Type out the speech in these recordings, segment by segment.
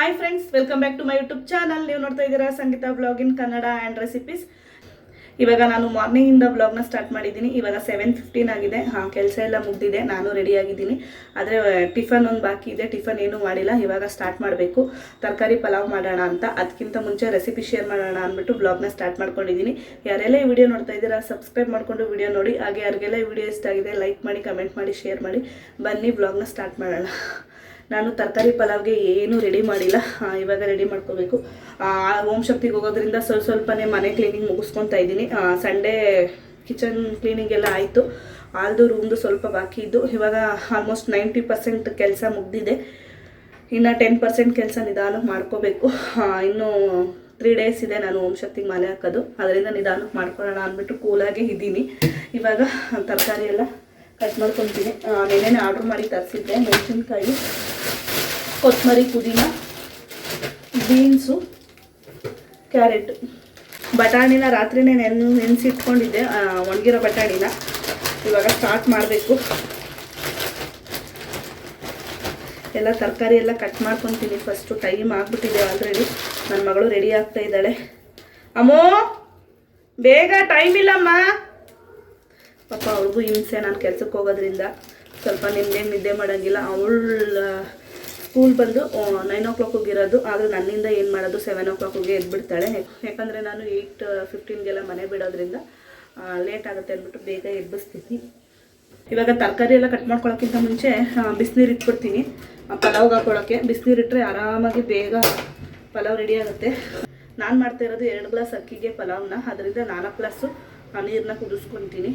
Hi friends welcome back to my YouTube channel ನೀವು ನೋಡ್ತಾ ಇದ್ದೀರಾ Sangeetha blog in Kannada and recipes ಇವಾಗ ನಾನು ಮಾರ್ನಿಂಗಿಂದ ಬ್ಲಾಗ್ನ ಸ್ಟಾರ್ಟ್ ಮಾಡಿದ್ದೀನಿ. ಇವಾಗ ಸೆವೆನ್ ಫಿಫ್ಟೀನ್ ಆಗಿದೆ. ಹಾಂ, ಕೆಲಸ ಎಲ್ಲ ಮುಗ್ದಿದೆ. ನಾನು ರೆಡಿ ಆಗಿದ್ದೀನಿ. ಆದರೆ, ಟಿಫನ್ ಒಂದು ಬಾಕಿ ಇದೆ. ಟಿಫನ್ ಏನೂ ಮಾಡಿಲ್ಲ. ಇವಾಗ ಸ್ಟಾರ್ಟ್ ಮಾಡಬೇಕು. ತರಕಾರಿ ಪಲಾವ್ ಮಾಡೋಣ ಅಂತ. ಅದಕ್ಕಿಂತ ಮುಂಚೆ ರೆಸಿಪಿ ಶೇರ್ ಮಾಡೋಣ ಅಂದ್ಬಿಟ್ಟು ಬ್ಲಾಗ್ನ ಸ್ಟಾರ್ಟ್ ಮಾಡ್ಕೊಂಡಿದ್ದೀನಿ. ಯಾರೆಲ್ಲ ಈ ವಿಡಿಯೋ ನೋಡ್ತಾ ಇದ್ದೀರಾ ಸಬ್ಸ್ಕ್ರೈಬ್ ಮಾಡಿಕೊಂಡು ವಿಡಿಯೋ ನೋಡಿ. ಹಾಗೆ ಯಾರಿಗೆಲ್ಲ ವಿಡಿಯೋ ಇಷ್ಟ ಆಗಿದೆ ಲೈಕ್ ಮಾಡಿ ಕಮೆಂಟ್ ಮಾಡಿ ಶೇರ್ ಮಾಡಿ. ಬನ್ನಿ ಬ್ಲಾಗ್ನ ಸ್ಟಾರ್ಟ್ ಮಾಡೋಣ. ನಾನು ತರಕಾರಿ ಪಲಾವ್ಗೆ ಏನೂ ರೆಡಿ ಮಾಡಿಲ್ಲ. ಇವಾಗ ರೆಡಿ ಮಾಡ್ಕೋಬೇಕು. ಓಂ ಶಕ್ತಿಗೆ ಹೋಗೋದ್ರಿಂದ ಸ್ವಲ್ಪ ಸ್ವಲ್ಪನೇ ಮನೆ ಕ್ಲೀನಿಂಗ್ ಮುಗಿಸ್ಕೊತಾ ಇದ್ದೀನಿ. ಸಂಡೇ ಕಿಚನ್ ಕ್ಲೀನಿಂಗ್ ಎಲ್ಲ ಆಯಿತು. ಆಲ್ದು ರೂಮ್ದು ಸ್ವಲ್ಪ ಬಾಕಿ ಇದ್ದು, ಇವಾಗ ಆಲ್ಮೋಸ್ಟ್ ನೈಂಟಿ ಪರ್ಸೆಂಟ್ ಕೆಲಸ ಮುಗ್ದಿದೆ. ಇನ್ನು ಟೆನ್ ಪರ್ಸೆಂಟ್ ಕೆಲಸ ನಿಧಾನಕ್ಕೆ ಮಾಡ್ಕೋಬೇಕು. ಇನ್ನೂ ಇನ್ನು ತ್ರೀ ಡೇಸ್ ಇದೆ ನಾನು ಓಂ ಶಕ್ತಿಗೆ ಮಾಲೆ ಹಾಕೋದು. ಅದರಿಂದ ನಿಧಾನಕ್ಕೆ ಮಾಡ್ಕೊಳ್ಳೋಣ ಅಂದ್ಬಿಟ್ಟು ಕೂಲಾಗೆ ಇದ್ದೀನಿ. ಇವಾಗ ತರಕಾರಿ ಎಲ್ಲ ಕಟ್ ಮಾಡ್ಕೊತೀನಿ. ನೆನ್ನೆ ಆರ್ಡ್ರ್ ಮಾಡಿ ತರಿಸಿದ್ದೆ, ಮೆಣಸಿನ್ಕಾಯಿ ಕೊತ್ತಂಬರಿ ಪುದೀನ, ಬೀನ್ಸು, ಕ್ಯಾರೆಟ್. ಬಟಾಣಿನ ರಾತ್ರಿನೇ ನೆನ್, ನೆನೆಸಿಟ್ಕೊಂಡಿದ್ದೆ ಒಣಗಿರೋ ಬಟಾಣಿನ. ಇವಾಗ ಸ್ಟಾರ್ಟ್ ಮಾಡಬೇಕು. ಎಲ್ಲ ತರಕಾರಿ ಎಲ್ಲ ಕಟ್ ಮಾಡ್ಕೊತೀನಿ. ಫಸ್ಟು ಟೈಮ್ ಆಗಿಬಿಟ್ಟಿದೆ ಆಲ್ರೆಡಿ ನನ್ನ ಮಗಳು ರೆಡಿ ಆಗ್ತಾ ಇದ್ದಾಳೆ. ಅಮ್ಮೋ, ಬೇಗ ಟೈಮ್ ಇಲ್ಲಮ್ಮ. ಪಾಪ ಅವ್ರಿಗೂ ಹಿಂಸೆ ನಾನು ಕೆಲ್ಸಕ್ಕೆ ಹೋಗೋದ್ರಿಂದ ಸ್ವಲ್ಪ ನಿನ್ನೆ ನಿದ್ದೆ ಮಾಡೋಂಗಿಲ್ಲ. ಅವಳ ಸ್ಕೂಲ್ ಬಂದು ನೈನ್ ಓ ಕ್ಲಾಕ್ ಹೋಗಿರೋದು ಆದರೆ ನನ್ನಿಂದ ಏನು ಮಾಡೋದು? ಸೆವೆನ್ ಓ ಕ್ಲಾಕಿಗೆ ಎದ್ಬಿಡ್ತಾಳೆ. ಯಾಕಂದರೆ ನಾನು ಏಯ್ಟ್ ಫಿಫ್ಟೀನ್ಗೆಲ್ಲ ಮನೆ ಬಿಡೋದ್ರಿಂದ ಲೇಟ್ ಆಗುತ್ತೆ ಅಂದ್ಬಿಟ್ಟು ಬೇಗ ಎಬ್ಬಿಸ್ತೀನಿ. ಇವಾಗ ತರಕಾರಿ ಎಲ್ಲ ಕಟ್ ಮಾಡ್ಕೊಳ್ಳೋಕ್ಕಿಂತ ಮುಂಚೆ ಬಿಸಿನೀರು ಇಟ್ಬಿಡ್ತೀನಿ. ಪಲಾವ್ಗೆ ಹಾಕೊಳ್ಳೋಕ್ಕೆ ಬಿಸಿನೀರು ಇಟ್ಟರೆ ಆರಾಮಾಗಿ ಬೇಗ ಪಲಾವ್ ರೆಡಿ ಆಗುತ್ತೆ. ನಾನು ಮಾಡ್ತಾ ಇರೋದು ಎರಡು ಗ್ಲಾಸ್ ಅಕ್ಕಿಗೆ ಪಲಾವ್ನ. ಅದರಿಂದ ನಾಲ್ಕು ಗ್ಲಾಸು ನೀರನ್ನ ಕುದಿಸ್ಕೊತೀನಿ.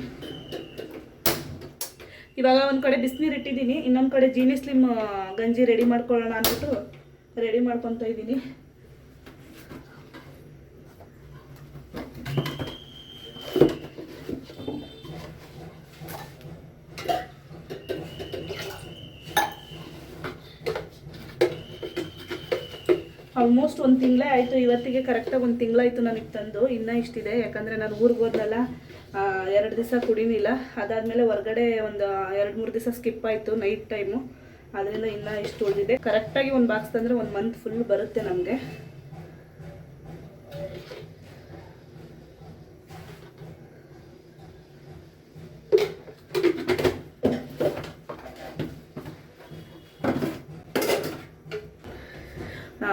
ಇವಾಗ ಒಂದು ಕಡೆ ಬಿಸಿನೀರು ಇಟ್ಟಿದ್ದೀನಿ, ಇನ್ನೊಂದು ಕಡೆ ಜೀನಿ ಸ್ಲಿಮ್ ಗಂಜಿ ರೆಡಿ ಮಾಡ್ಕೊಳ್ಳೋಣ ಅಂದ್ಬಿಟ್ಟು ರೆಡಿ ಮಾಡ್ಕೊತಾ ಇದ್ದೀನಿ. ಆಲ್ಮೋಸ್ಟ್ ಒಂದು ತಿಂಗಳೇ ಆಯಿತು. ಇವತ್ತಿಗೆ ಕರೆಕ್ಟಾಗಿ ಒಂದು ತಿಂಗಳಾಯಿತು ನನಗೆ ತಂದು. ಇನ್ನೂ ಇಷ್ಟಿದೆ. ಯಾಕಂದರೆ ನಾನು ಊರಿಗೆ ಹೋದ್ನಲ್ಲ ಎರಡು ದಿವಸ ಕುಡಿನಿಲ್ಲ. ಅದಾದಮೇಲೆ ಹೊರಗಡೆ ಒಂದು ಎರಡು ಮೂರು ದಿವಸ ಸ್ಕಿಪ್ ಆಯಿತು ನೈಟ್ ಟೈಮು ಅದರಿಂದ ಇನ್ನೂ ಇಷ್ಟು ಉಳಿದಿದೆ. ಕರೆಕ್ಟಾಗಿ ಒಂದು ಬಾಕ್ಸ್ ತಂದರೆ ಒಂದು ಮಂತ್ ಫುಲ್ ಬರುತ್ತೆ ನಮಗೆ ಆ,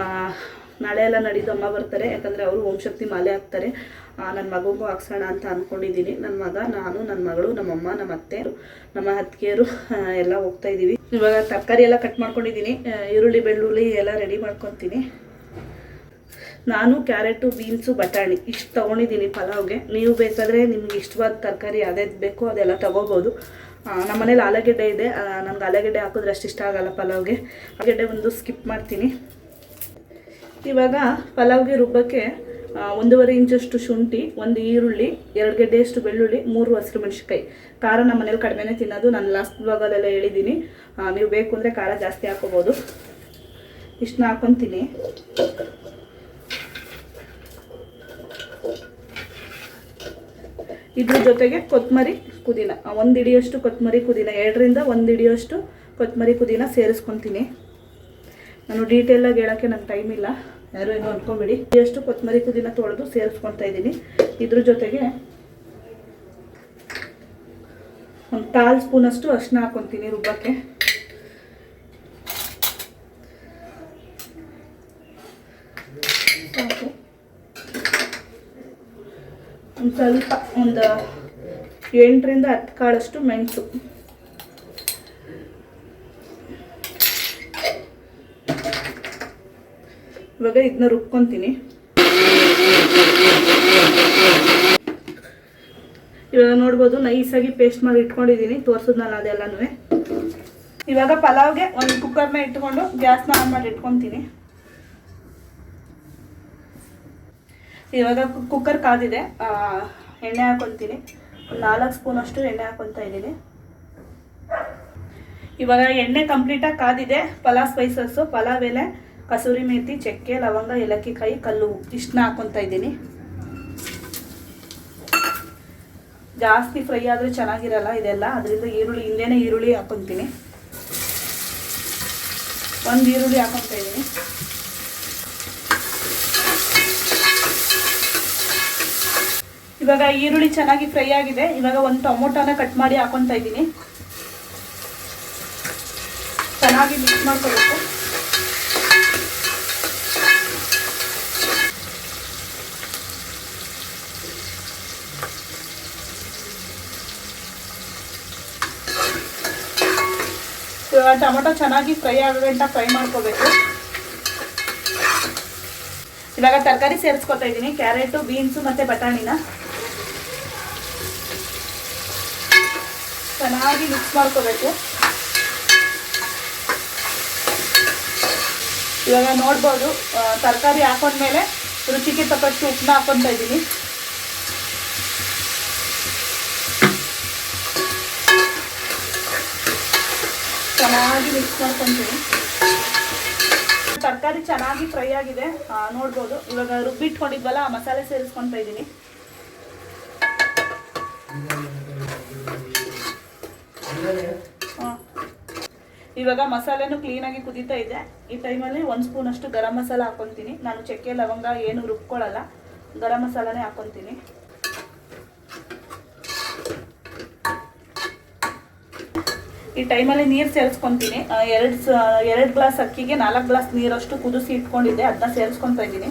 ನಾಳೆ ಎಲ್ಲ ನಡೀದು ಅಮ್ಮ ಬರ್ತಾರೆ, ಯಾಕಂದರೆ ಅವರು ಓಂ ಶಕ್ತಿ ಮಾಲೆ ಹಾಕ್ತಾರೆ. ನನ್ನ ಮಗುಗೂ ಹಾಕ್ಸೋಣ ಅಂತ ಅಂದ್ಕೊಂಡಿದ್ದೀನಿ ನನ್ನ ಮಗ, ನಾನು ನನ್ನ ಮಗಳು, ನಮ್ಮಮ್ಮ ನಮ್ಮ ಅತ್ತೆ ನಮ್ಮ ಅತ್ತಿಗೆಯರು ಎಲ್ಲ ಹೋಗ್ತಾ ಇದ್ದೀವಿ ಇವಾಗ ತರಕಾರಿ ಎಲ್ಲ ಕಟ್ ಮಾಡ್ಕೊಂಡಿದ್ದೀನಿ ಈರುಳ್ಳಿ, ಬೆಳ್ಳುಳ್ಳಿ ಎಲ್ಲ ರೆಡಿ ಮಾಡ್ಕೊತೀನಿ. ನಾನು ಕ್ಯಾರೆಟು, ಬೀನ್ಸು, ಬಟಾಣಿ ಇಷ್ಟು ತೊಗೊಂಡಿದ್ದೀನಿ ಪಲಾವ್ಗೆ. ನೀವು ಬೇಕಾದರೆ ನಿಮ್ಗೆ ಇಷ್ಟವಾದ ತರಕಾರಿ ಯಾವ್ದು ಬೇಕೋ ಅದೆಲ್ಲ ತೊಗೋಬೋದು. ನಮ್ಮ ಮನೇಲಿ ಆಲೂಗೆಡ್ಡೆ ಇದೆ. ನನಗೆ ಆಲೂಗೆಡ್ಡೆ ಹಾಕಿದ್ರೆ ಅಷ್ಟು ಇಷ್ಟ ಆಗಲ್ಲ ಪಲಾವ್ಗೆ. ಆಲೂಗೆಡ್ಡೆ ಒಂದು ಸ್ಕಿಪ್ ಮಾಡ್ತೀನಿ. ಇವಾಗ ಪಲಾವ್ಗೆ ರುಬ್ಬಕ್ಕೆ ಒಂದೂವರೆ ಇಂಚಷ್ಟು ಶುಂಠಿ, ಒಂದು ಈರುಳ್ಳಿ, ಎರಡು ಗೆಡ್ಡೆಯಷ್ಟು ಬೆಳ್ಳುಳ್ಳಿ, ಮೂರು ಹಸಿರು ಮೆಣಸಿನ್ಕಾಯಿ ಖಾರ ನಮ್ಮ ಮನೇಲಿ ಕಡಿಮೆನೇ ತಿನ್ನೋದು. ನಾನು ಲಾಸ್ಟ್ ಭಾಗದಲ್ಲೇ ಹೇಳಿದ್ದೀನಿ. ನೀವು ಬೇಕು ಅಂದರೆ ಖಾರ ಜಾಸ್ತಿ ಹಾಕೋಬೋದು ಇಷ್ಟನ್ನ ಹಾಕೊತೀನಿ ಇದ್ರ ಜೊತೆಗೆ ಕೊತ್ತಂಬರಿ ಪುದೀನ. ಒಂದು ಇಡಿಯಷ್ಟು ಕೊತ್ತಂಬರಿ ಪುದೀನ. ಎರಡರಿಂದ ಒಂದು ಹಿಡಿಯಷ್ಟು ಕೊತ್ತಂಬರಿ ಪುದೀನ ಸೇರಿಸ್ಕೊತೀನಿ ನಾನು ಡೀಟೇಲಾಗಿ ಹೇಳೋಕ್ಕೆ ನಂಗೆ ಟೈಮ್ ಇಲ್ಲ. ಯಾರು ಏನು ಅಂದ್ಕೊಂಬಿಡಿ ಎಷ್ಟು ಕೊತ್ತಂಬರಿ ಪುದೀನ ತೊಳೆದು ಸೇರಿಸ್ಕೊಳ್ತಾ ಇದ್ದೀನಿ. ಇದ್ರ ಜೊತೆಗೆ ಒಂದು ಕಾಲು ಸ್ಪೂನಷ್ಟು ಅರಿಶಿನ ಹಾಕ್ಕೊತೀನಿ ರುಬ್ಬಕ್ಕೆ. ಸಾಕು. ಒಂದು ಸ್ವಲ್ಪ, ಒಂದು ಎಂಟರಿಂದ ಹತ್ತು ಕಾಳಷ್ಟು ಮೆಣಸು. ಇವಾಗ ಇದನ್ನ ರುಬ್ಕೊತೀನಿ. ಇವಾಗ ನೋಡ್ಬೋದು ನೈಸಾಗಿ ಪೇಸ್ಟ್ ಮಾಡಿ ಇಟ್ಕೊಂಡಿದ್ದೀನಿ, ತೋರಿಸಿದ್ನಲ್ಲ ಅದೆಲ್ಲನೂ ಇವಾಗ ಪಲಾವ್ಗೆ ಒಂದು ಕುಕ್ಕರ್ನ ಇಟ್ಕೊಂಡು ಗ್ಯಾಸ್ನ ಆನ್ ಮಾಡಿ ಇಟ್ಕೊತೀನಿ. ಇವಾಗ ಕುಕ್ಕರ್ ಕಾದಿದೆ ಎಣ್ಣೆ ಹಾಕೊತೀನಿ. ಒಂದು ನಾಲ್ಕು ಸ್ಪೂನ್ ಅಷ್ಟು ಎಣ್ಣೆ ಹಾಕೊತಾ ಇದ್ದೀನಿ. ಇವಾಗ ಎಣ್ಣೆ ಕಂಪ್ಲೀಟಾಗಿ ಕಾದಿದೆ, ಪಲಾವ್ ಸ್ಪೈಸಸ್ಸು ಪಲಾವ್ ಎಲೆ. ಕಸೂರಿ ಮೇಥಿ ಚಕ್ಕೆ, ಲವಂಗ ಏಲಕ್ಕಿ ಕಾಯಿ ಕಲ್ಲು. ಇಷ್ಟನ್ನ ಹಾಕೊತಾ ಇದ್ದೀನಿ. ಜಾಸ್ತಿ ಫ್ರೈ ಆದರೆ ಚೆನ್ನಾಗಿರಲ್ಲ ಇದೆಲ್ಲ. ಅದರಿಂದ ಈರುಳ್ಳಿ, ಹಿಂದೆನೇ ಈರುಳ್ಳಿ ಹಾಕೊತೀನಿ. ಒಂದು ಈರುಳ್ಳಿ ಹಾಕೊತ ಇದ್ದೀನಿ. ಇವಾಗ ಈರುಳ್ಳಿ ಚೆನ್ನಾಗಿ ಫ್ರೈ ಆಗಿದೆ. ಇವಾಗ ಒಂದು ಟೊಮೊಟೊನ ಕಟ್ ಮಾಡಿ ಹಾಕೊತಾ ಇದ್ದೀನಿ. ಚೆನ್ನಾಗಿ ಮಿಕ್ಸ್ ಮಾಡ್ಕೊಬೇಕು. ಟೊಮೊಟೊ ಚೆನ್ನಾಗಿ ಫ್ರೈ ಆಗಂಟ ಫ್ರೈ ಮಾಡ್ಕೋಬೇಕು. ಇವಾಗ ತರಕಾರಿ ಸೇರಿಸ್ಕೊತಾ ಇದ್ದೀನಿ, ಕ್ಯಾರೆಟು, ಬೀನ್ಸು ಮತ್ತು ಬಟಾಣಿನ. ಚೆನ್ನಾಗಿ ಮಿಕ್ಸ್ ಮಾಡ್ಕೋಬೇಕು. ಇವಾಗ ನೋಡ್ಬೋದು ತರಕಾರಿ ಹಾಕೊಂಡ್ಮೇಲೆ ರುಚಿಗೆ ತಕ್ಕಷ್ಟು ಉಪ್ಪನ್ನ ಹಾಕೊತಾ ಇದ್ದೀನಿ. ಚೆನ್ನಾಗಿ ಮಿಕ್ಸ್ ಮಾಡ್ಕೊತೀನಿ. ತರಕಾರಿ ಚೆನ್ನಾಗಿ ಫ್ರೈ ಆಗಿದೆ. ನೋಡ್ಬೋದು. ಇವಾಗ ರುಬ್ಬಿಟ್ಕೊಂಡಿದ್ವಲ್ಲ ಆ ಮಸಾಲೆ ಸೇರಿಸ್ಕೊತಾ ಇದ್ದೀನಿ. ಇವಾಗ ಮಸಾಲೆನೂ ಕ್ಲೀನಾಗಿ ಕುದೀತಾ ಇದೆ. ಈ ಟೈಮಲ್ಲಿ ಒಂದು ಸ್ಪೂನ್ ಅಷ್ಟು ಗರಂ ಮಸಾಲ ಹಾಕೊತೀನಿ. ನಾನು ಚಕ್ಕೆ, ಲವಂಗ ಏನು ರುಬ್ಕೊಳ್ಳಲ್ಲ. ಗರಂ ಮಸಾಲನೇ ಹಾಕೊತೀನಿ. ಈ ಟೈಮಲ್ಲಿ ನೀರು ಸೇರಿಸ್ಕೊತೀನಿ. ಎರಡು ಎರಡು ಗ್ಲಾಸ್ ಅಕ್ಕಿಗೆ ನಾಲ್ಕು ಗ್ಲಾಸ್ ನೀರಷ್ಟು ಕುದಿಸಿ ಇಟ್ಕೊಂಡಿದ್ದೆ ಅದನ್ನ ಸೇರಿಸ್ಕೊತಾ ಇದ್ದೀನಿ.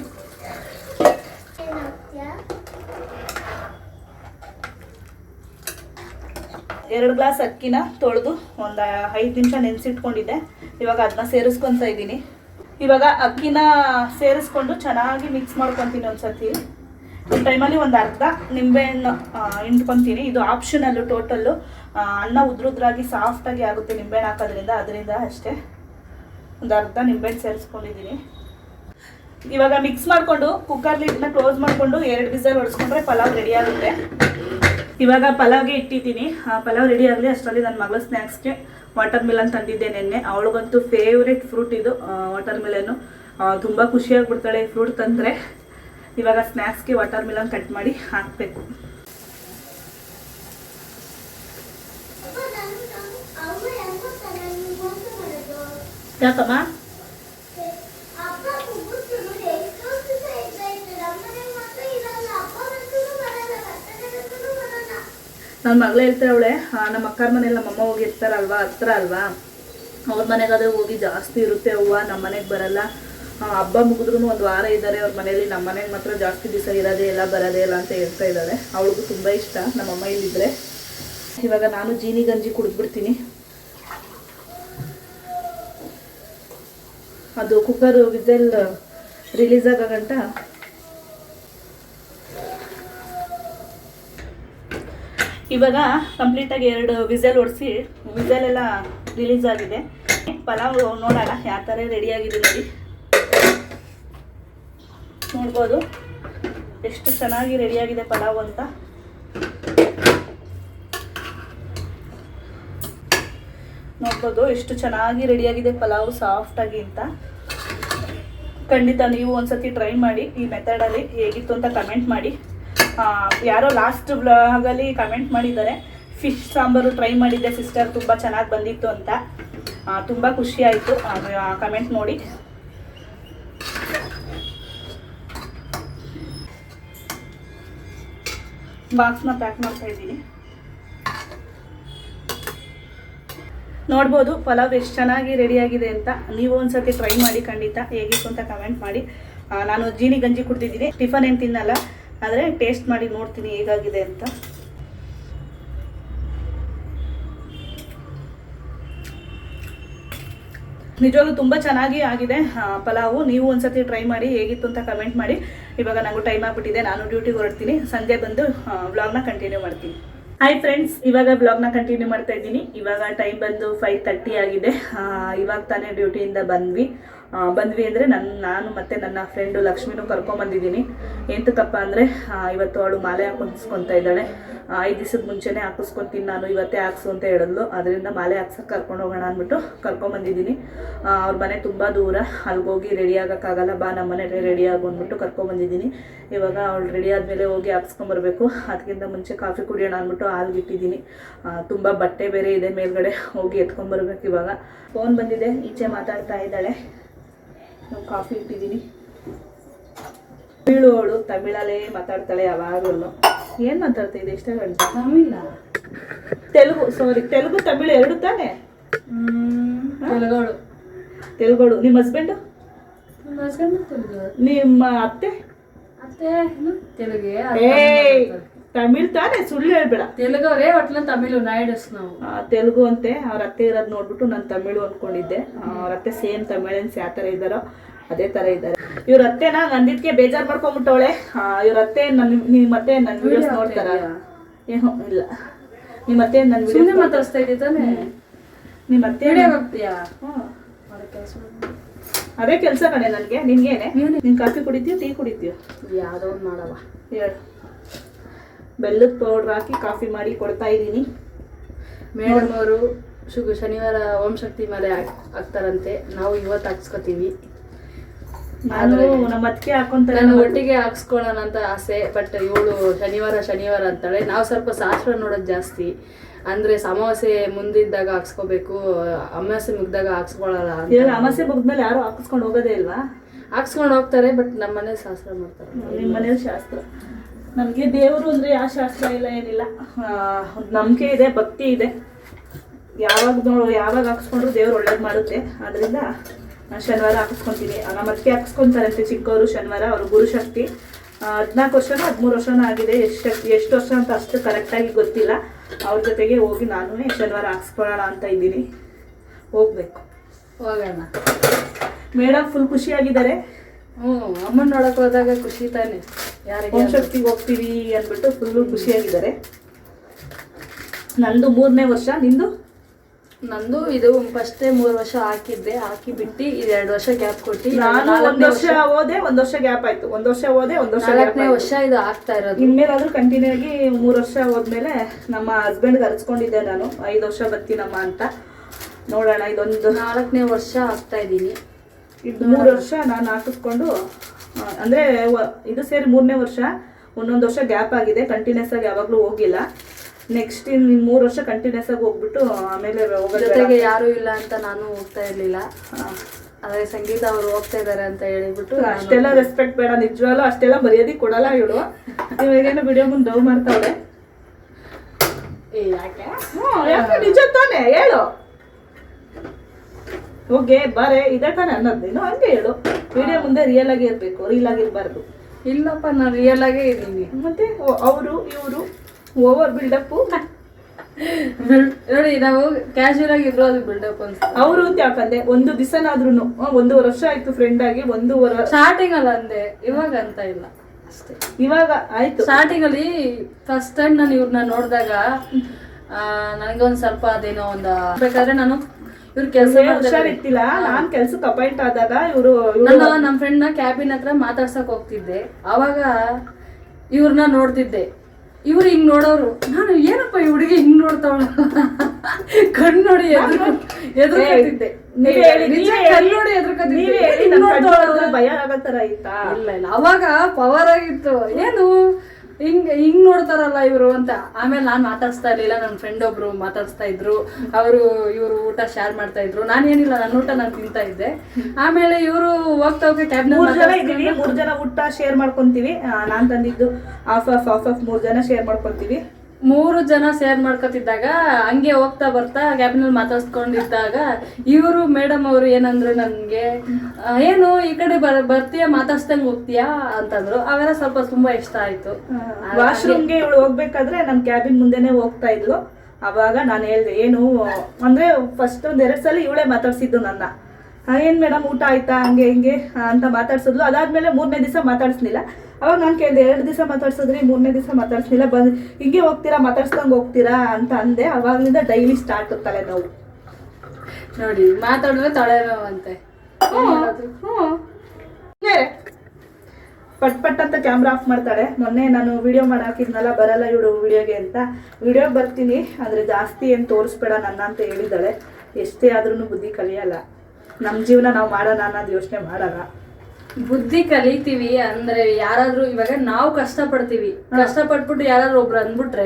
ಎರಡು ಗ್ಲಾಸ್ ಅಕ್ಕಿನ ತೊಳೆದು ಒಂದು ಐದು ನಿಮಿಷ ನೆನೆಸಿಟ್ಕೊಂಡಿದ್ದೆ. ಇವಾಗ ಅದನ್ನ ಸೇರಿಸ್ಕೊತಾ ಇದ್ದೀನಿ. ಇವಾಗ ಅಕ್ಕಿನ ಸೇರಿಸ್ಕೊಂಡು ಚೆನ್ನಾಗಿ ಮಿಕ್ಸ್ ಮಾಡ್ಕೊತೀನಿ ಒಂದ್ಸತಿ. ಟೈಮಲ್ಲಿ ಒಂದು ಅರ್ಧ ನಿಂಬೆಹಣ್ಣು ಹಿಂಡ್ಕೊತೀನಿ. ಇದು ಆಪ್ಷನಲ್ಲು ಟೋಟಲ್ಲು ಅನ್ನ ಉದ್ರುದ್ರಾಗಿ ಸಾಫ್ಟಾಗಿ ಆಗುತ್ತೆ ನಿಂಬೆಹಣ್ಣು ಹಾಕೋದ್ರಿಂದ. ಅದರಿಂದ ಅಷ್ಟೇ. ಒಂದು ಅರ್ಧ ನಿಂಬೆಹಣ್ಣು ಸೇರಿಸ್ಕೊಂಡಿದ್ದೀನಿ ಇವಾಗ ಮಿಕ್ಸ್ ಮಾಡಿಕೊಂಡು ಕುಕ್ಕರ್ ಲಿಡ್ನ ಕ್ಲೋಸ್ ಮಾಡಿಕೊಂಡು ಎರಡು ಬಿಸಲ್ ಹೊಡ್ಸ್ಕೊಂಡ್ರೆ ಪಲಾವ್ ರೆಡಿ ಆಗುತ್ತೆ. ಇವಾಗ ಪಲಾವ್ಗೆ ಇಟ್ಟಿದ್ದೀನಿ. ಆ, ಪಲಾವ್ ರೆಡಿ ಆಗಲಿ. ಅಷ್ಟರಲ್ಲಿ ನನ್ನ ಮಗಳ ಸ್ನ್ಯಾಕ್ಸ್ಗೆ ವಾಟರ್ ಮಿಲನ್ ತಂದಿದ್ದೆ ನಿನ್ನೆ. ಅವಳಿಗಂತೂ ಫೇವ್ರೆಟ್ ಫ್ರೂಟ್ ಇದು ವಾಟರ್ ಮಿಲನ್ನು ತುಂಬ ಖುಷಿಯಾಗಿ ಬಿಡ್ತಾಳೆ ಫ್ರೂಟ್ ತಂದರೆ. ಇವಾಗ ಸ್ನ್ಯಾಕ್ಸ್ಗೆ ವಾಟರ್ ಮಿಲನ್ ಕಟ್ ಮಾಡಿ ಹಾಕಬೇಕು. ಯಾಕಮ್ಮ? ನನ್ನ ಮಗಳು ಅವಳೆ ನಮ್ಮ ಅಕ್ಕರ ಮನೇಲಿ ನಮ್ಮ ಅಮ್ಮ ಹೋಗಿ ಇರ್ತಾರಲ್ವಾ, ಹತ್ರ ಅಲ್ವಾ? ಅವ್ರ ಮನೆಗಾದ್ರೆ ಹೋಗಿ ಜಾಸ್ತಿ ಇರುತ್ತೆ ಅವ್ವ ನಮ್ಮ ಮನೆಗೆ ಬರಲ್ಲ. ಹಬ್ಬ ಮುಗಿದ್ರೂ ಒಂದು ವಾರ ಇದ್ದಾರೆ, ಅವ್ರ ಮನೇಲಿ ನಮ್ಮ ಮನೆಗೆ ಮಾತ್ರ ಜಾಸ್ತಿ ದಿವಸ ಇರೋದೇ ಇಲ್ಲ, ಬರೋದೇ ಇಲ್ಲ ಅಂತ ಹೇಳ್ತಾ ಇದ್ದಾಳೆ ಅವಳಿಗೂ ತುಂಬ ಇಷ್ಟ, ನಮ್ಮಮ್ಮ ಇಲ್ಲಿದ್ದರೆ ಇವಾಗ ನಾನು ಜೀನಿ ಗಂಜಿ ಕುಡಿದ್ಬಿಡ್ತೀನಿ. ಅದು ಕುಕ್ಕರ್ ವಿಸಲ್ ರಿಲೀಸ್ ಆಗೋ ಗಂಟ ಇವಾಗ ಕಂಪ್ಲೀಟಾಗಿ ಎರಡು ವಿಸಲ್ ಹೊಡಿಸಿ ವಿಸಲ್ ಎಲ್ಲ ರಿಲೀಸ್ ಆಗಿದೆ. ಪಲಾವ್ ನೋಡೋಣ, ಯಾವ ಥರ ರೆಡಿಯಾಗಿದೆ ನೋಡಿ. ನೋಡ್ಬೋದು. ಎಷ್ಟು ಚೆನ್ನಾಗಿ ರೆಡಿಯಾಗಿದೆ ಪಲಾವ್ ಅಂತ. ನೋಡ್ಬೋದು ಎಷ್ಟು ಚೆನ್ನಾಗಿ ರೆಡಿಯಾಗಿದೆ ಪಲಾವ್ ಸಾಫ್ಟಾಗಿ ಅಂತ. ಖಂಡಿತ ನೀವು ಒಂದ್ಸತಿ ಟ್ರೈ ಮಾಡಿ ಈ ಮೆಥಡಲ್ಲಿ ಹೇಗಿತ್ತು ಅಂತ ಕಮೆಂಟ್ ಮಾಡಿ. ಯಾರೋ ಲಾಸ್ಟ್ ಬ್ಲಾಗಲ್ಲಿ ಕಮೆಂಟ್ ಮಾಡಿದ್ದಾರೆ. ಫಿಶ್ ಸಾಂಬಾರು ಟ್ರೈ ಮಾಡಿದ್ದೆ ಸಿಸ್ಟರ್ ತುಂಬ ಚೆನ್ನಾಗಿ ಬಂದಿತ್ತು ಅಂತ. ತುಂಬ ಖುಷಿ ಆಯಿತು. ಕಮೆಂಟ್ ನೋಡಿ. ಬಾಕ್ಸ್ನ ಪ್ಯಾಕ್ ಮಾಡ್ತಾ ಇದ್ದೀನಿ. ನೋಡ್ಬೋದು ಪಲಾವ್ ಎಷ್ಟು ಚೆನ್ನಾಗಿ ರೆಡಿಯಾಗಿದೆ ಅಂತ ನೀವು ಒಂದ್ಸತಿ ಟ್ರೈ ಮಾಡಿ ಖಂಡಿತ ಹೇಗಿತ್ತು ಅಂತ ಕಮೆಂಟ್ ಮಾಡಿ. ನಾನು ಜೀನಿ ಗಂಜಿ ಕುಡ್ತಿದ್ದೀನಿ ಟಿಫನ್ ಏನು ತಿನ್ನಲ್ಲ, ಆದರೆ ಟೇಸ್ಟ್ ಮಾಡಿ ನೋಡ್ತೀನಿ ಹೇಗಾಗಿದೆ ಅಂತ. ನಿಜವಾಗ್ಲೂ ತುಂಬ ಚೆನ್ನಾಗಿ ಆಗಿದೆ ಪಲಾವು. ನೀವು ಒಂದ್ಸತಿ ಟ್ರೈ ಮಾಡಿ ಹೇಗಿತ್ತು ಅಂತ ಕಮೆಂಟ್ ಮಾಡಿ. ಇವಾಗ ನನಗೂ ಟೈಮ್ ಆಗಿಬಿಟ್ಟಿದೆ, ನಾನು ಡ್ಯೂಟಿಗೆ ಹೊರಡ್ತೀನಿ. ಸಂಜೆ ಬಂದು ವ್ಲಾಗ್ನ ಕಂಟಿನ್ಯೂ ಮಾಡ್ತೀನಿ. ಹಾಯ್ ಫ್ರೆಂಡ್ಸ್ ಇವಾಗ ಬ್ಲಾಗ್ನ ಕಂಟಿನ್ಯೂ ಮಾಡ್ತಾ ಇದ್ದೀನಿ. ಇವಾಗ ಟೈಮ್ ಬಂದು ಫೈವ್ ತರ್ಟಿ ಆಗಿದೆ. ಇವಾಗ ತಾನೇ ಡ್ಯೂಟಿಯಿಂದ ಬಂದ್ವಿ. ಬಂದ್ವಿ ಅಂದರೆ ನನ್ನ ನಾನು ಮತ್ತು ನನ್ನ ಫ್ರೆಂಡು ಲಕ್ಷ್ಮಿನೂ ಕರ್ಕೊಂಬಂದಿದ್ದೀನಿ ಎಂತಕ್ಕಪ್ಪ ಅಂದರೆ ಇವತ್ತು ಅವಳು ಮಾಲೆ ಹಾಕಿಸ್ಕೊತಾ ಇದ್ದಾಳೆ. ಐದು ದಿವಸದ ಮುಂಚೆನೇ ಹಾಕಿಸ್ಕೊತೀನಿ ನಾನು, ಇವತ್ತೇ ಹಾಕ್ಸು ಅಂತ ಹೇಳಿದ್ಲು. ಅದರಿಂದ ಮಾಲೆ ಹಾಕ್ಸಕ್ಕೆ ಕರ್ಕೊಂಡು ಹೋಗೋಣ ಅಂದ್ಬಿಟ್ಟು ಕರ್ಕೊಂಬಂದಿದ್ದೀನಿ ಅವ್ರ ಮನೆ ತುಂಬ ದೂರ. ಅಲ್ಲಿಗೋಗಿ ರೆಡಿ ಆಗೋಕ್ಕಾಗಲ್ಲ, ಬಾ ನಮ್ಮ ಮನೆ ರೆಡಿ ಆಗು ಅಂದ್ಬಿಟ್ಟು ಕರ್ಕೊಂಬಂದಿದ್ದೀನಿ ಇವಾಗ ಅವಳು ರೆಡಿ ಆದಮೇಲೆ ಹೋಗಿ ಹಾಕ್ಸ್ಕೊಂಬರ್ಬೇಕು ಅದಕ್ಕಿಂತ ಮುಂಚೆ ಕಾಫಿ ಕುಡಿಯೋಣ ಅಂದ್ಬಿಟ್ಟು ಹಾಲ್ ಬಿಟ್ಟಿದ್ದೀನಿ ತುಂಬ ಬಟ್ಟೆ ಬೇರೆ ಇದೆ ಮೇಲ್ಗಡೆ, ಹೋಗಿ ಎತ್ಕೊಂಬರ್ಬೇಕು ಇವಾಗ. ಫೋನ್ ಬಂದಿದೆ, ಈಚೆ ಮಾತಾಡ್ತಾ ಇದ್ದಾಳೆ. ನಾವು ಕಾಫಿ ಇಟ್ಟಿದ್ದೀನಿ. ಬೀಳುವವಳು ತಮಿಳಲ್ಲೇ ಮಾತಾಡ್ತಾಳೆ ಯಾವಾಗಲೂ. ಏನು ಮಾತಾಡ್ತಾ ಇದೆ? ಇಷ್ಟ ಗಂಟೆ ತಮಿಳ? ತೆಲುಗು ಸಾರಿ ತೆಲುಗು ತಮಿಳು ಎರಡು ತಾನೆ? ತೆಲುಗೋಳು. ತೆಲುಗು ನಿಮ್ಮ ಹಸ್ಬೆಂಡು ತೆಲುಗು? ನಿಮ್ಮ ಅತ್ತೆ? ಅತ್ತೆ ತೆಲುಗೇ? ತೆಲುಗೆ ತಮಿಳ್ ತಾನೆ ಸುಳ್ಳು ಹೇಳ್ಬೇಡ. ತೆಲುಗವ್ರೆ ಒಟ್ಲ ತಮಿಳು ನಾಯ್ಡಸ್ ನಾವು. ಆ, ತೆಲುಗು ಅಂತೆ ಅವ್ರ ಅತ್ತೆ ಇರೋದು ನೋಡ್ಬಿಟ್ಟು ನಾನು ತಮಿಳು ಅನ್ಕೊಂಡಿದ್ದೆ. ಆ, ಅವ್ರ ಅತ್ತೆ ಸೇಮ್ ತಮಿಳನ್ಸ್ ಯಾವ ಥರ ಇದ್ದಾರೋ ಅದೇ ಥರ ಇದ್ದಾರೆ. ಇವ್ರ ಅತ್ತೆನ ನಂದಿದ್ಕೆ ಬೇಜಾರು ಮಾಡ್ಕೊಂಬಿಟ್ಟವಳೆ. ಇವ್ರ ಅತ್ತೆ ನನ್ನ ನಿಮ್ಮ ಅತ್ತೆ ನನ್ನ ವಿಡಿಯೋಸ್ ನೋಡ್ತಾರ? ಏನೋ ಇಲ್ಲ. ನಿಮ್ಮ ಅತ್ತೆ ನನ್ನ ಸುಮ್ಮನೆ ವಿಡಿಯೋ ಮಾತಾಡ್ಸ್ತಾ ಇದ್ದೀಯ ತಾನೆ? ನಿಮ್ಮ ಅತ್ತೆ ವಿಡಿಯೋ ಹೋಗ್ತೀಯಾ ಹ್ಮ್. ಅದೇ ಕೆಲಸ ಕಣೆ ನನಗೆ. ನಿನ್ಗೇನೆ? ನೀನು ಕಾಫಿ ಕುಡಿತೀಯ ಟೀ ಕುಡಿತೀಯ? ಯಾವುದೋ ಒಂದು ಮಾಡವ ಹೇಳು. ಬೆಲ್ಲದ ಪೌಡ್ರ್ ಹಾಕಿ ಕಾಫಿ ಮಾಡಿ ಕೊಡ್ತಾ ಇದ್ದೀನಿ. ಮೇಡಮ್ ಅವರು ಶುಗರ್ ಶನಿವಾರ ಓಂ ಶಕ್ತಿ ಮೇಲೆ ಹಾಕ್- ಹಾಕ್ತಾರಂತೆ. ನಾವು ಇವತ್ತು ಹಾಕ್ಸ್ಕೊತೀವಿ. ನಾನು ನಮ್ಮ ಅದಕ್ಕೆ ಹಾಕೊಂತಾರೆ ನಾನು ಒಟ್ಟಿಗೆ ಹಾಕ್ಸ್ಕೊಳ್ಳೋಣ ಅಂತ ಆಸೆ ಬಟ್ ಇವಳು ಶನಿವಾರ ಶನಿವಾರ ಅಂತಾಳೆ. ನಾವು ಸ್ವಲ್ಪ ಶಾಸ್ತ್ರ ನೋಡೋದು ಜಾಸ್ತಿ. ಅಂದ್ರೆ ಅಮಾವಾಸ್ಯೆ ಮುಂದಿದ್ದಾಗ ಹಾಕ್ಸ್ಕೋಬೇಕು ಅಮಾವಾಸ್ಯೆ ಮುಗ್ದಾಗ ಹಾಕ್ಸ್ಕೊಳ್ಳಲ್ಲ ಅಂತ. ಮುಗ್ದ್ಮೇಲೆ ಯಾರು ಹಾಕಿಸ್ಕೊಂಡು ಹೋಗೋದೇ ಇಲ್ವಾ? ಹಾಕ್ಸ್ಕೊಂಡು ಹೋಗ್ತಾರೆ ಬಟ್ ನಮ್ಮ ಶಾಸ್ತ್ರ ಮಾಡ್ತಾರೆ. ನಿಮ್ಮ ಮನೇಲಿ ಶಾಸ್ತ್ರ. ನಮಗೆ ದೇವರು ಅಂದರೆ ಯಾವ ಶಾಸ್ತ್ರ ಇಲ್ಲ ಏನಿಲ್ಲ. ನಂಬಿಕೆ ಇದೆ ಭಕ್ತಿ ಇದೆ. ಯಾವಾಗ ನೋಡು ಯಾವಾಗ ಹಾಕ್ಸ್ಕೊಂಡ್ರು ದೇವ್ರು ಒಳ್ಳೇದು ಮಾಡುತ್ತೆ. ಅದರಿಂದ ನಾನು ಶನಿವಾರ ಹಾಕಿಸ್ಕೊತೀನಿ. ನಮ್ಮ ಅದಕ್ಕೆ ಹಾಕಿಸ್ಕೊಂತಾರಂತೆ ಚಿಕ್ಕವರು ಶನಿವಾರ ಅವರು ಗುರುಶಕ್ತಿ ಹದಿನಾಲ್ಕು ವರ್ಷನೋ ಹದಿಮೂರು ವರ್ಷನೋ ಆಗಿದೆ. ಎಷ್ಟು ಎಷ್ಟು ವರ್ಷ ಅಂತ ಅಷ್ಟು ಕರೆಕ್ಟಾಗಿ ಗೊತ್ತಿಲ್ಲ. ಅವ್ರ ಜೊತೆಗೆ ಹೋಗಿ ನಾನು ಶನಿವಾರ ಹಾಕ್ಸ್ಕೊಳ್ಳೋಣ ಅಂತ ಇದ್ದೀನಿ. ಹೋಗ್ಬೇಕು. ಹೋಗೋಣ. ಮೇಡಮ್ ಫುಲ್ ಖುಷಿಯಾಗಿದ್ದಾರೆ. ಹ್ಞೂ ಅಮ್ಮನ ನೋಡಕ್ ಹೋದಾಗ ಖುಷಿ ತಾನೆ. ಯಾರಿಗೆ ಓಂ ಶಕ್ತಿಗೆ ಹೋಗ್ತೀವಿ ಅಂದ್ಬಿಟ್ಟು ಫುಲ್ಲು ಖುಷಿಯಾಗಿದ್ದಾರೆ. ನಂದು ಮೂರನೇ ವರ್ಷ ನಿಂದು? ನಂದು ಇದು ಫಸ್ಟೇ ಮೂರು ವರ್ಷ ಹಾಕಿದ್ದೆ ಹಾಕಿ ಬಿಟ್ಟು ಇದು ಎರಡು ವರ್ಷ ಗ್ಯಾಪ್ ಕೊಟ್ಟು ನಾನು ಒಂದು ವರ್ಷ ಹೋದೆ ಒಂದು ವರ್ಷ ಗ್ಯಾಪ್ ಆಯ್ತು. ಒಂದು ವರ್ಷ ಹೋದೆ ಒಂದು ವರ್ಷ ನಾಲ್ಕನೇ ವರ್ಷ ಇದು ಆಗ್ತಾ ಇರೋದು. ಇನ್ಮೇಲಾದ್ರೂ ಕಂಟಿನ್ಯೂ ಆಗಿ ಮೂರ್ ವರ್ಷ ಹೋದ್ಮೇಲೆ ನಮ್ಮ ಹಸ್ಬೆಂಡ್ ಅರ್ಸ್ಕೊಂಡಿದ್ದೆ ನಾನು. ಐದು ವರ್ಷ ಬರ್ತೀನಮ್ಮ ಅಂತ. ನೋಡೋಣ ಇದೊಂದು. ನಾಲ್ಕನೇ ವರ್ಷ ಆಗ್ತಾ ಇದ್ದೀನಿ. ಇದು ಮೂರು ವರ್ಷ ನಾನು ಹಾಕಿಸ್ಕೊಂಡು ಅಂದರೆ ಇದು ಸೇರಿ ಮೂರನೇ ವರ್ಷ ಒಂದೊಂದು ವರ್ಷ ಗ್ಯಾಪ್ ಆಗಿದೆ ಕಂಟಿನ್ಯೂಸ್ ಆಗಿ ಯಾವಾಗಲೂ ಹೋಗಿಲ್ಲ. ನೆಕ್ಸ್ಟ್ ಇನ್ ಮೂರು ವರ್ಷ ಕಂಟಿನ್ಯೂಸ್ ಆಗಿ ಹೋಗ್ಬಿಟ್ಟು ಆಮೇಲೆ. ಜೊತೆಗೆ ಯಾರು ಇಲ್ಲ ಅಂತ ನಾನು ಹೋಗ್ತಾ ಇರಲಿಲ್ಲ. ಆದರೆ ಅದೇ ಸಂಗೀತ ಅವರು ಹೋಗ್ತಾ ಇದ್ದಾರೆ ಅಂತ ಹೇಳಿಬಿಟ್ಟು ಅಷ್ಟೆಲ್ಲ ರೆಸ್ಪೆಕ್ಟ್ ಬೇಡ ನಿಜವಾಗ್ಲೂ ಅಷ್ಟೆಲ್ಲ ಮರ್ಯಾದೆ ಕೊಡಲ್ಲ ಇವಳು. ಇವಾಗೇನು ವಿಡಿಯೋ ಮುಂದೆ ಡವ್ ಮಾಡ್ತಾವೆ ಏ, ಯಾಕೆ? ಹ್ಮ್, ಯಾಕೆ ನಿಜ ತಾನೆ? ಹೇಳು. ಹೋಗೆ ಬಾರೆ ಇದೇ ತಾನೆ ಅನ್ನೋದು. ನೀನು ಹಂಗೆ ಹೇಳು. ವಿಡಿಯೋ ಮುಂದೆ ರಿಯಲ್ ಆಗಿ ಇರಬೇಕು ರೀಲ್ ಆಗಿರಬಾರ್ದು ಇಲ್ಲಪ್ಪ ನಾನು ರಿಯಲ್ ಆಗೇ ಇದ್ದೀನಿ. ಮತ್ತೆ? ಅವರು ಇವರು ಓವರ್ ಬಿಲ್ಡಪ್ಪು ನೋಡಿ ನಾವು ಕ್ಯಾಶುವಲ್ ಆಗಿ ಇದ್ರು ಅದು ಬಿಲ್ಡಪ್ ಅಂತ ಅವರು ಅಂತ ಯಾಕಂದೆ ಒಂದು ದಿವಸನಾದ್ರೂ ಒಂದು ವರ್ಷ ಆಯ್ತು ಫ್ರೆಂಡ್ ಆಗಿ ವರ್ಷ ಸ್ಟಾರ್ಟಿಂಗ್ ಅಲ್ಲ ಅಂದೆ. ಇವಾಗ ಅಂತ ಇಲ್ಲ. ಅಷ್ಟೇ. ಇವಾಗ ಆಯ್ತು. ಸ್ಟಾರ್ಟಿಂಗ್ ಅಲ್ಲಿ ಫಸ್ಟ್ ಟೈಮ್ ನಾನು ಇವ್ರನ್ನ ನೋಡಿದಾಗ ನನಗೊಂದು ಸ್ವಲ್ಪ ಅದೇನೋ ಒಂದು ಬೇಕಾದ್ರೆ ನಾನು ಇವ್ರ ಕೆಲಸ ಹುಷಾರಿತ್ತಿಲ್ಲ ನಾನ್ ಕೆಲ್ಸಕ್ಕೆ ಅಪಾಯಿಂಟ್ ಆದಾಗ ಇವರು ನಾನು ನಮ್ಮ ನ ಕ್ಯಾಬಿನ್ ಹತ್ರ ಮಾತಾಡ್ಸಕ್ ಹೋಗ್ತಿದ್ದೆ. ಅವಾಗ ಇವ್ರನ್ನ ನೋಡ್ತಿದ್ದೆ. ಇವ್ರು ಹಿಂಗ್ ನೋಡೋರು ನಾನು ಏನಪ್ಪ ಈ ಹುಡುಗಿ ಹಿಂಗ್ ನೋಡ್ತಾವಳ? ಕಣ್ ನೋಡಿ ನೋಡ್ತಾವಳ. ಭಯ ಆಗೋ ತರ ಆಯ್ತಾ ಇಲ್ಲ ಇಲ್ಲ. ಅವಾಗ ಪವರ್ ಆಗಿತ್ತು. ಏನು? ಹಿಂಗ್ ಹಿಂಗ್ ನೋಡ್ತಾರಲ್ಲ ಇವರು ಅಂತ. ಆಮೇಲೆ ನಾನ್ ಮಾತಾಡ್ಸ್ತಾ ಇರ್ಲಿಲ್ಲ ನನ್ನ ಫ್ರೆಂಡ್ ಒಬ್ರು ಮಾತಾಡ್ಸ್ತಾ ಇದ್ರು. ಅವರು ಇವರು ಊಟ ಶೇರ್ ಮಾಡ್ತಾ ಇದ್ರು. ನಾನೇನಿಲ್ಲ ನನ್ನ ಊಟ ನಾನು ತಿಂತಾ ಇದ್ದೆ. ಆಮೇಲೆ ಇವರು ಹೋಗ್ತಾ ಹೋಗಿ ಮೂರ್ ಜನ ಇದ್ದೀವಿ ಮೂರು ಜನ ಊಟ ಶೇರ್ ಮಾಡ್ಕೊಂತೀವಿ. ನಾನ್ ತಂದಿದ್ದು ಆಫ್ ಆಫ್ ಆಫ್ ಆಫ್ ಮೂರ್ ಜನ ಶೇರ್ ಮಾಡ್ಕೊಂತೀವಿ. ಮೂರು ಜನ ಸೇರ್ ಮಾಡ್ಕೊತಿದ್ದಾಗ ಹಂಗೆ ಹೋಗ್ತಾ ಬರ್ತಾ ಕ್ಯಾಬಿನಲ್ಲಿ ಮಾತಾಡ್ಸ್ಕೊಂಡಿದ್ದಾಗ ಇವರು ಮೇಡಮ್ ಅವರು ಏನಂದ್ರು ನನ್ಗೆ ಏನು ಈ ಕಡೆ ಬರ್ ಬರ್ತೀಯ? ಮಾತಾಡ್ಸ್ದಂಗ್ ಹೋಗ್ತೀಯಾ? ಅಂತಂದ್ರು. ಅವೆಲ್ಲ ಸ್ವಲ್ಪ ತುಂಬಾ ಇಷ್ಟ ಆಯ್ತು. ವಾಶ್ರೂಮ್ಗೆ ಇವಳು ಹೋಗ್ಬೇಕಾದ್ರೆ ನಮ್ ಕ್ಯಾಬಿನ್ ಮುಂದೆನೆ ಹೋಗ್ತಾ ಇದ್ಲು. ಅವಾಗ ನಾನು ಹೇಳ್ದೆ ಏನು ಅಂದ್ರೆ ಫಸ್ಟ್ ಒಂದ್ ಎರಡ್ ಸಲ ಇವಳೇ ಮಾತಾಡ್ಸಿದ್ದು ನನ್ನ. ಏನ್ ಮೇಡಮ್ ಊಟ ಆಯ್ತಾ ಹಂಗೆ ಹಿಂಗೆ ಅಂತ ಮಾತಾಡ್ಸಿದ್ಲು. ಅದಾದ್ಮೇಲೆ ಮೂರನೇ ದಿವಸ ಮಾತಾಡಿಸ್ಲಿಲ್ಲ. ಅವಾಗ ನಾನು ಕೇಳಿದೆ ಎರಡು ದಿವಸ ಮಾತಾಡ್ಸಿದ್ರಿ ಮೂರನೇ ದಿವಸ ಮಾತಾಡ್ಸ್ಲಿಲ್ಲ. ಬಂದು ಹಿಂಗೆ ಹೋಗ್ತೀರಾ ಮಾತಾಡ್ಸ್ದಂಗೆ ಹೋಗ್ತೀರಾ ಅಂತ ಅಂದೆ. ಅವಾಗಲಿಂದ ಡೈಲಿ ಸ್ಟಾರ್ಟ್ ತಲೆನೋವು. ನೋಡಿ ಮಾತಾಡಿದ್ರೆ ತಳೆ ನೋವಂತೆ ಪಟ್ ಪಟ್ ಅಂತ ಕ್ಯಾಮ್ರಾ ಆಫ್ ಮಾಡ್ತಾಳೆ. ಮೊನ್ನೆ ನಾನು ವಿಡಿಯೋ ಮಾಡಿ ಹಾಕಿದ್ನಲ್ಲ ಬರಲ್ಲ ಇವಳು ವಿಡಿಯೋಗೆ ಅಂತ. ವಿಡಿಯೋ ಬರ್ತೀನಿ ಆದರೆ ಜಾಸ್ತಿ ಏನು ತೋರಿಸ್ಬೇಡ ನನ್ನ ಅಂತ ಹೇಳಿದ್ದಾಳೆ. ಎಷ್ಟೇ ಆದ್ರೂ ಬುದ್ಧಿ ಕಲಿಯಲ್ಲ. ನಮ್ಮ ಜೀವನ ನಾವು ಮಾಡೋಣ ಅನ್ನೋದು ಯೋಚನೆ ಮಾಡಲ್ಲ. ಬುದ್ಧಿ ಕಲಿತೀವಿ ಅಂದ್ರೆ ಯಾರಾದ್ರೂ ಇವಾಗ ನಾವು ಕಷ್ಟ ಪಡ್ತೀವಿ ಕಷ್ಟ ಪಟ್ಬಿಟ್ಟು ಯಾರಾದ್ರೂ ಒಬ್ರು ಅಂದ್ಬಿಟ್ರೆ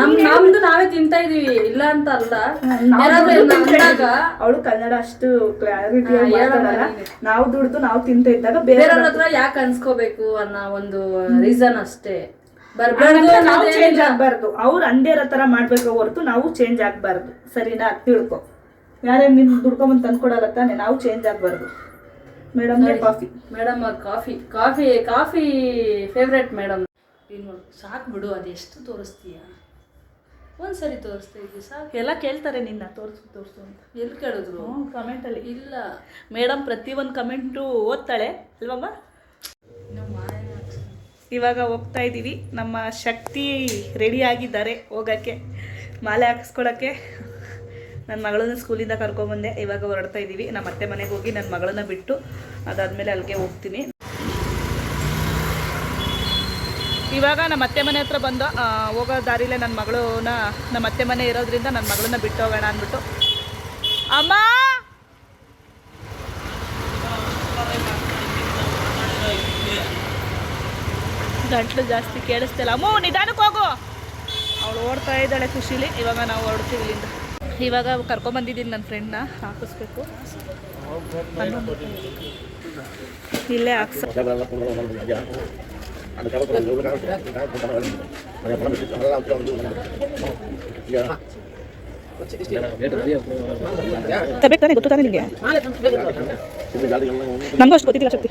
ನಮ್ ನಮ್ದು ನಾವೇ ತಿಂತಾ ಇದೀವಿ. ಇಲ್ಲ ಅಂತ ಅಲ್ಲ ಯಾರಾದ್ರೂ ಅವಳು ಕನ್ನಡ ಅಷ್ಟು ಕ್ಲಾರಿಟಿ. ನಾವು ದುಡ್ದು ನಾವು ತಿಂತ ಇದ್ದಾಗ ಬೇರೆ ಬೇರೆಯವ್ರ ಹತ್ರ ಯಾಕೆ ಅನ್ಸ್ಕೋಬೇಕು ಅನ್ನೋ ಒಂದು ರೀಸನ್ ಅಷ್ಟೇ. ಬರ್ಬಾರ್ದು ನಾವು ಚೇಂಜ್ ಆಗ್ಬಾರ್ದು. ಅವ್ರು ಅಂದೇರ ತರ ಮಾಡ್ಬೇಕು ಹೊರತು ನಾವು ಚೇಂಜ್ ಆಗ್ಬಾರ್ದು. ಸರಿನಾ? ತಿಳ್ಕೊ. ಯಾರೇ ನಿನ್ ದುಡ್ಕೊಂಬಂದು ತಂದ್ಕೊಡಲ್ಲ ತಾನೆ ನಾವು ಚೇಂಜ್ ಆಗ್ಬಾರ್ದು. Madam coffee madam coffee coffee coffee favourite madam ನೀನು ಸಾಕು ಬಿಡು ಅದೆಷ್ಟು ತೋರಿಸ್ತೀಯ? ಒಂದ್ಸರಿ ತೋರಿಸ್ತಾ ಇದ್ದಿ ಸಾಕು. ಎಲ್ಲ ಕೇಳ್ತಾರೆ ನಿನ್ನ ತೋರಿಸು ತೋರಿಸು ಅಂತ. ಎಲ್ಲಿ ಕೇಳಿದ್ರು? ಕಮೆಂಟಲ್ಲಿ ಇಲ್ಲ. ಮೇಡಮ್ ಪ್ರತಿಯೊಂದು ಕಮೆಂಟು ಓದ್ತಾಳೆ ಅಲ್ವಮ್ಮ ಇವಾಗ ಹೋಗ್ತಾ ಇದ್ದೀವಿ ನಮ್ಮ ಶಕ್ತಿ ರೆಡಿ ಆಗಿದ್ದಾರೆ ಹೋಗೋಕ್ಕೆ ಮಾಲೆ ಹಾಕಿಸ್ಕೊಳಕ್ಕೆ. ನನ್ನ ಮಗಳನ್ನ ಸ್ಕೂಲಿಂದ ಕರ್ಕೊಂಬಂದೆ ಇವಾಗ ಹೊರಡ್ತಾ ಇದ್ದೀವಿ ನಮ್ಮ ಅತ್ತೆ ಮನೆಗೆ ಹೋಗಿ ನನ್ನ ಮಗಳನ್ನ ಬಿಟ್ಟು ಅದಾದಮೇಲೆ ಅಲ್ಲಿಗೆ ಹೋಗ್ತೀನಿ. ಇವಾಗ ನಮ್ಮ ಅತ್ತೆ ಮನೆ ಹತ್ರ ಬಂದು ಹೋಗೋ ದಾರಿಲೇ ನನ್ನ ಮಗಳನ್ನ ನಮ್ಮ ಅತ್ತೆ ಮನೆ ಇರೋದ್ರಿಂದ ನನ್ನ ಮಗಳನ್ನ ಬಿಟ್ಟು ಹೋಗೋಣ ಅಂದ್ಬಿಟ್ಟು. ಅಮ್ಮ! ಗಂಟ್ಲು ಜಾಸ್ತಿ ಕೇಳಿಸ್ತಿಲ್ಲ. ಅಮ್ಮ, ನಿಧಾನಕ್ಕೆ ಹೋಗು. ಅವಳು ಓಡ್ತಾ ಇದ್ದಾಳೆ ಖುಷಿಲಿ ಇವಾಗ ನಾವು ಹೊರಡ್ತೀವಿ ಇಲ್ಲಿಂದ. ಇವಾಗ ಕರ್ಕೊಂಬಂದಿದ್ದೀನಿ ನನ್ನ ಫ್ರೆಂಡ್ನ ಹಾಕಿಸ್ಬೇಕು. ಇಲ್ಲೇ ಹಾಕ್ಸ. ತರಬೇಕು ನಿಮಗೆ ನಮಗೂ ಅಷ್ಟು ಗೊತ್ತಿಲ್ಲ ಶಕ್ತಿ.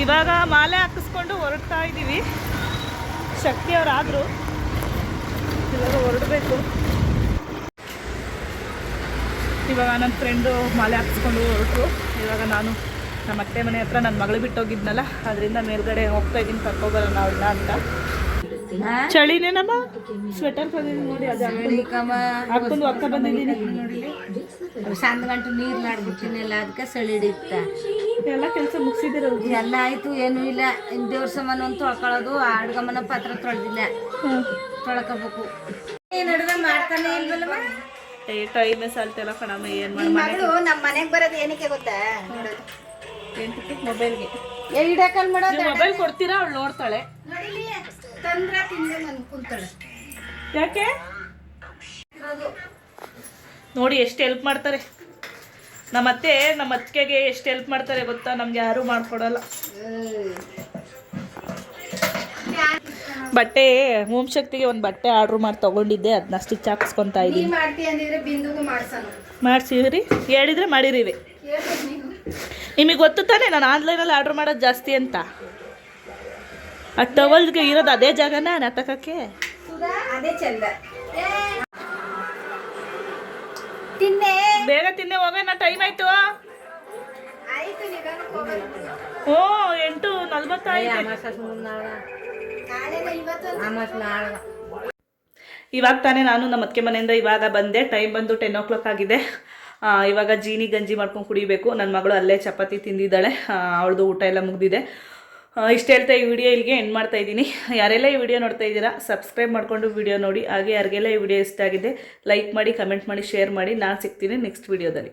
ಇವಾಗ ಮಾಲೆ ಹಾಕಿಸ್ಕೊಂಡು ಹೊರಡ್ತಾ ಇದ್ದೀವಿ ಶಕ್ತಿಯವರಾದರು ಇವಾಗ ಹೊರಡಬೇಕು. ಇವಾಗ ನನ್ನ ಫ್ರೆಂಡು ಮಾಲೆ ಹಾಕಿಸ್ಕೊಂಡು ಹೊರಟು. ಇವಾಗ ನಾನು ನಮ್ಮ ಅತ್ತೆ ಮನೆ ಹತ್ರ ನನ್ನ ಮಗಳು ಬಿಟ್ಟೋಗಿದ್ನಲ್ಲ ಅದರಿಂದ ಮೇಲ್ಗಡೆ ಹೋಗ್ತಾ ಇದ್ದೀನಿ ಕರ್ಕೊಬರೋಣ ಅವಳನ್ನ ಅಂತ. ಚಳಿನೇನಮ್ಮ ಸ್ವೆಟರ್ ಬಂದಿದ್ದೀನಿ ನೋಡಿ ಹಾಕ್ಕೊಂಡು ಅಕ್ಕ ಬಂದಿದ್ದೀನಿ. ಸಂದ ಗಂಟು ನೀರು ನಾಡ್ಬಿಟ್ಟಿನಿಲ್ಲ ಅದಕ್ಕೆ ಸಳಿ ಹಿಡಿಯುತ್ತ? ಎಲ್ಲ ಕೆಲಸ ಮುಗಿಸಿದಿರೋದು ಎಲ್ಲ ಆಯ್ತು ಏನೂ ಇಲ್ಲ. ದೇವ್ರ ಸಾಮಾನು ಅಂತ ತೊಳ್ಕೊಳ್ಳೋದು ಅಡ್ಗಮ್ಮನ ಪಾತ್ರ ತೊಳೆದಿಲ್ಲ ತೊಳ್ಕೋಬೇಕು. ಏನು ಮಾಡ್ತಾನೆ ಇಲ್ವಲ್ಲಮ್ಮ? ಏ ಟೈಮೇ ಸಾಲ್ತಿಲ್ಲ ಕಣಮ್ಮ ಏನು ಮಾಡಿ ಮಗಳು ನಮ್ಮ ಮನೆಗೆ ಬರೋದು ಏನಕ್ಕೆ ಗೊತ್ತಾ? ಎಂಟಕ್ಕೆ ಮೊಬೈಲ್ಗೆ ಏ ಹಿಡಕಲ್ ಮಾಡೋದು ಮೊಬೈಲ್ ಕೊಡ್ತೀರಾ? ಅವಳು ನೋಡ್ತಾಳೆ. ನೋಡಿಲಿ ತಂದ್ರ ತಿಂದ್ರೆ ನನ್ ಕುಂತಾಳೆ. ಯಾಕೆ? ನೋಡಿ ಎಷ್ಟು ಹೆಲ್ಪ್ ಮಾಡ್ತಾರೆ. ನಮ್ಮ ಅತ್ತೆ ನಮ್ಮ ಅತ್ತಿಗೆಗೆ ಎಷ್ಟು ಹೆಲ್ಪ್ ಮಾಡ್ತಾರೆ ಗೊತ್ತಾ? ನಮ್ಗೆ ಯಾರೂ ಮಾಡ್ಕೊಡಲ್ಲ. ಬಟ್ಟೆ ಓಂ ಶಕ್ತಿಗೆ ಒಂದು ಬಟ್ಟೆ ಆರ್ಡ್ರ್ ಮಾಡಿ ತೊಗೊಂಡಿದ್ದೆ ಅದನ್ನ ಸ್ಟಿಚ್ ಹಾಕ್ಸ್ಕೊತಾ ನೀ ಇದ್ದೀನಿ. ಮಾಡ್ಸಿವ್ರಿ ಹೇಳಿದ್ರೆ ಮಾಡಿರಿವಿ ನಿಮಗೆ ಗೊತ್ತು ತಾನೇ ನಾನು ಆನ್ಲೈನಲ್ಲಿ ಆರ್ಡ್ರ್ ಮಾಡೋದು ಜಾಸ್ತಿ ಅಂತ? ಆ ಟವಲ್ಗೆ ಇರೋದು ಅದೇ ಜಾಗನ ನಾಟಕಕ್ಕೆ? ಅದೇ ಚಂದ. ತಿನ್ನೆ. ಬೇಗ ತಿನ್ನೆ ಹೋಗೋಣ ಟೈಮ್ ಆಯ್ತು. ಆಯ್ತು ನಿಧಾನಕ್ಕೆ ಹೋಗೋದು ಓ ಎಂಟು ನಲ್ವತ್ತೈದು. ಇವಾಗ ತಾನೇ ನಾನು ನಮ್ಮ ಅತ್ತಿಗೆ ಮನೆಯಿಂದ ಇವಾಗ ಬಂದೆ. ಟೈಮ್ ಬಂದು ಟೆನ್ ಓ ಕ್ಲಾಕ್ ಆಗಿದೆ ಇವಾಗ ಜೀನಿ ಗಂಜಿ ಮಾಡ್ಕೊಂಡು ಕುಡಿಬೇಕು. ನನ್ನ ಮಗಳು ಅಲ್ಲೇ ಚಪಾತಿ ತಿಂದಿದ್ದಾಳೆ. ಅವಳದು ಊಟ ಎಲ್ಲ ಮುಗಿದಿದೆ. ಇಷ್ಟು ಹೇಳ್ತಾ ಈ ವಿಡಿಯೋ ಇಲ್ಲಿಗೆ ಎಂಡ್ ಮಾಡ್ತಾ ಇದ್ದೀನಿ. ಯಾರೆಲ್ಲ ಈ ವಿಡಿಯೋ ನೋಡ್ತಾ ಇದ್ದೀರಾ ಸಬ್ಸ್ಕ್ರೈಬ್ ಮಾಡಿಕೊಂಡು ವಿಡಿಯೋ ನೋಡಿ. ಹಾಗೆ ಯಾರಿಗೆಲ್ಲ ಈ ವಿಡಿಯೋ ಇಷ್ಟ ಆಗಿದೆ ಲೈಕ್ ಮಾಡಿ ಕಮೆಂಟ್ ಮಾಡಿ ಶೇರ್ ಮಾಡಿ. ನಾನು ಸಿಗ್ತೀನಿ ನೆಕ್ಸ್ಟ್ ವಿಡಿಯೋದಲ್ಲಿ